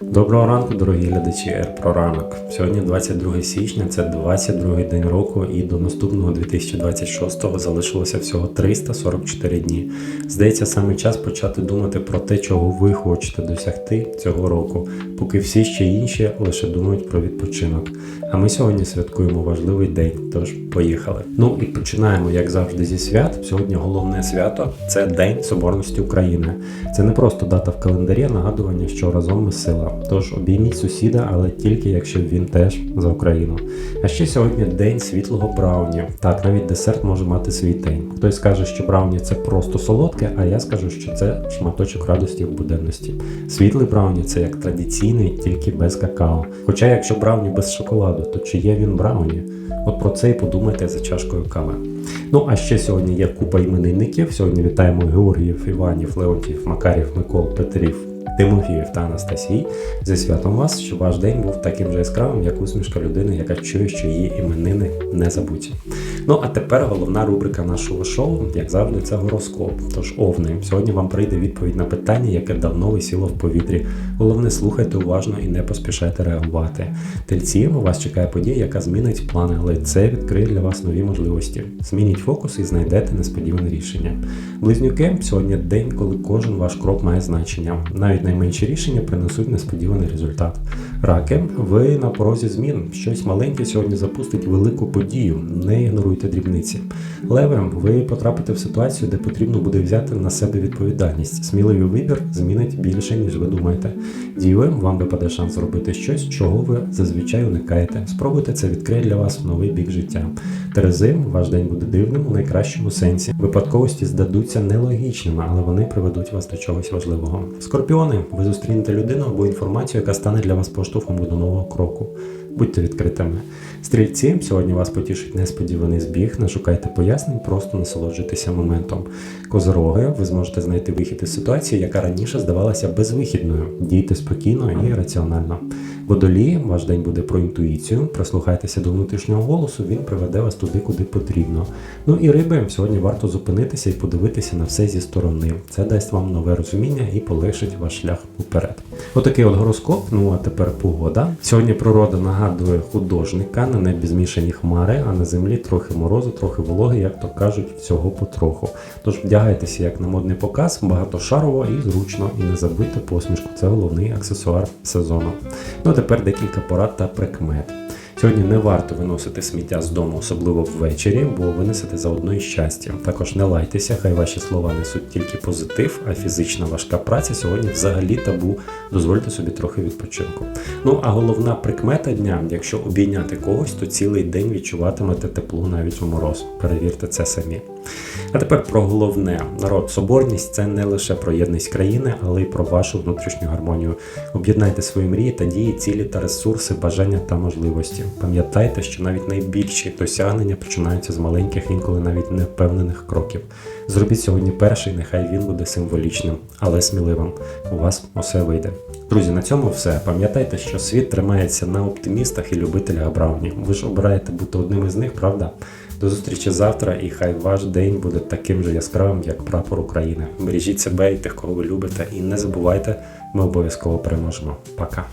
Доброго ранку, дорогі глядачі про ранок. Сьогодні 22 січня, це 22 день року, і до наступного 2026 залишилося всього 344 дні. Здається, саме час почати думати про те, чого ви хочете досягти цього року, поки всі ще інші лише думають про відпочинок. А ми сьогодні святкуємо важливий день, тож поїхали. Ну і починаємо, як завжди, зі свят. Сьогодні головне свято це День Соборності України. Це не просто дата в календарі, а нагадування, що разом ми сила. Тож обійміть сусіда, але тільки якщо він теж за Україну. А ще сьогодні день світлого брауні. Так, навіть десерт може мати свій день. Хтось скаже, що брауні це просто солодке, а я скажу, що це шматочок радості в буденності. Світлий брауні це як традиційний, тільки без какао. Хоча, якщо брауні без шоколаду, то чи є він брауні? От про це і подумайте за чашкою кави. Ну а ще сьогодні є купа іменинників. Сьогодні вітаємо Георгіїв, Іванів, Леонтів, Макарів, Микол, Петрів. Тимофіїв та Анастасій зі святом вас, щоб ваш день був таким же яскравим, як усмішка людини, яка чує, що її іменини не забуті. Ну а тепер головна рубрика нашого шоу, як завжди, це гороскоп. Тож овни. Сьогодні вам прийде відповідь на питання, яке давно висіло в повітрі. Головне, слухайте уважно і не поспішайте реагувати. Тельці у вас чекає подія, яка змінить плани, але це відкриє для вас нові можливості. Змініть фокус і знайдете несподіване рішення. Близнюки сьогодні день, коли кожен ваш крок має значення. Навіть найменші рішення принесуть несподіваний результат. Раки, ви на порозі змін. Щось маленьке сьогодні запустить велику подію. Не ігноруйте дрібниці. Леви, ви потрапите в ситуацію, де потрібно буде взяти на себе відповідальність. Сміливий вибір змінить більше, ніж ви думаєте. Діви, вам випаде шанс зробити щось, чого ви зазвичай уникаєте. Спробуйте це відкриє для вас новий бік життя. Терези, ваш день буде дивним у найкращому сенсі. Випадковості здадуться нелогічними, але вони приведуть вас до чогось важливого. Скорпіони, ви зустрінете людину або інформацію, яка стане для вас поштовхом до нового кроку. Будьте відкритими. Стрільці, сьогодні вас потішить несподіваний збіг, не шукайте пояснень, просто насолоджуйтеся моментом. Козороги, ви зможете знайти вихід із ситуації, яка раніше здавалася безвихідною. Дійте спокійно і раціонально. Водолії, ваш день буде про інтуїцію. Прислухайтеся до внутрішнього голосу, він приведе вас туди, куди потрібно. Ну і риби, сьогодні варто зупинитися і подивитися на все зі сторони. Це дасть вам нове розуміння і полегшить ваш шлях уперед. Отакий от гороскоп. Ну а тепер погода. Сьогодні природа нагадує художника, на небі змішані хмари, а на землі трохи морозу, трохи вологи, як то кажуть, всього потроху. Тож вдягайтеся як на модний показ, багатошарово і зручно, і не забудьте посмішку. Це головний аксесуар сезону. Ну а тепер декілька порад та прикмет. Сьогодні не варто виносити сміття з дому, особливо ввечері, бо винесете заодно і щастя. Також не лайтеся, хай ваші слова несуть тільки позитив, а фізична важка праця сьогодні взагалі табу. Дозвольте собі трохи відпочинку. Ну а головна прикмета дня, якщо обійняти когось, то цілий день відчуватимете тепло навіть у мороз. Перевірте це самі. А тепер про головне. Народ, соборність це не лише про єдність країни, але й про вашу внутрішню гармонію. Об'єднайте свої мрії та дії, цілі та ресурси, бажання та можливості. Пам'ятайте, що навіть найбільші досягнення починаються з маленьких, інколи навіть невпевнених кроків. Зробіть сьогодні перший, нехай він буде символічним, але сміливим. У вас усе вийде. Друзі, на цьому все. Пам'ятайте, що світ тримається на оптимістах і любителях Брауні. Ви ж обираєте бути одним із них, правда? До зустрічі завтра, і хай ваш день буде таким же яскравим, як прапор України. Бережіть себе і тих, кого ви любите, і не забувайте, ми обов'язково переможемо. Пока.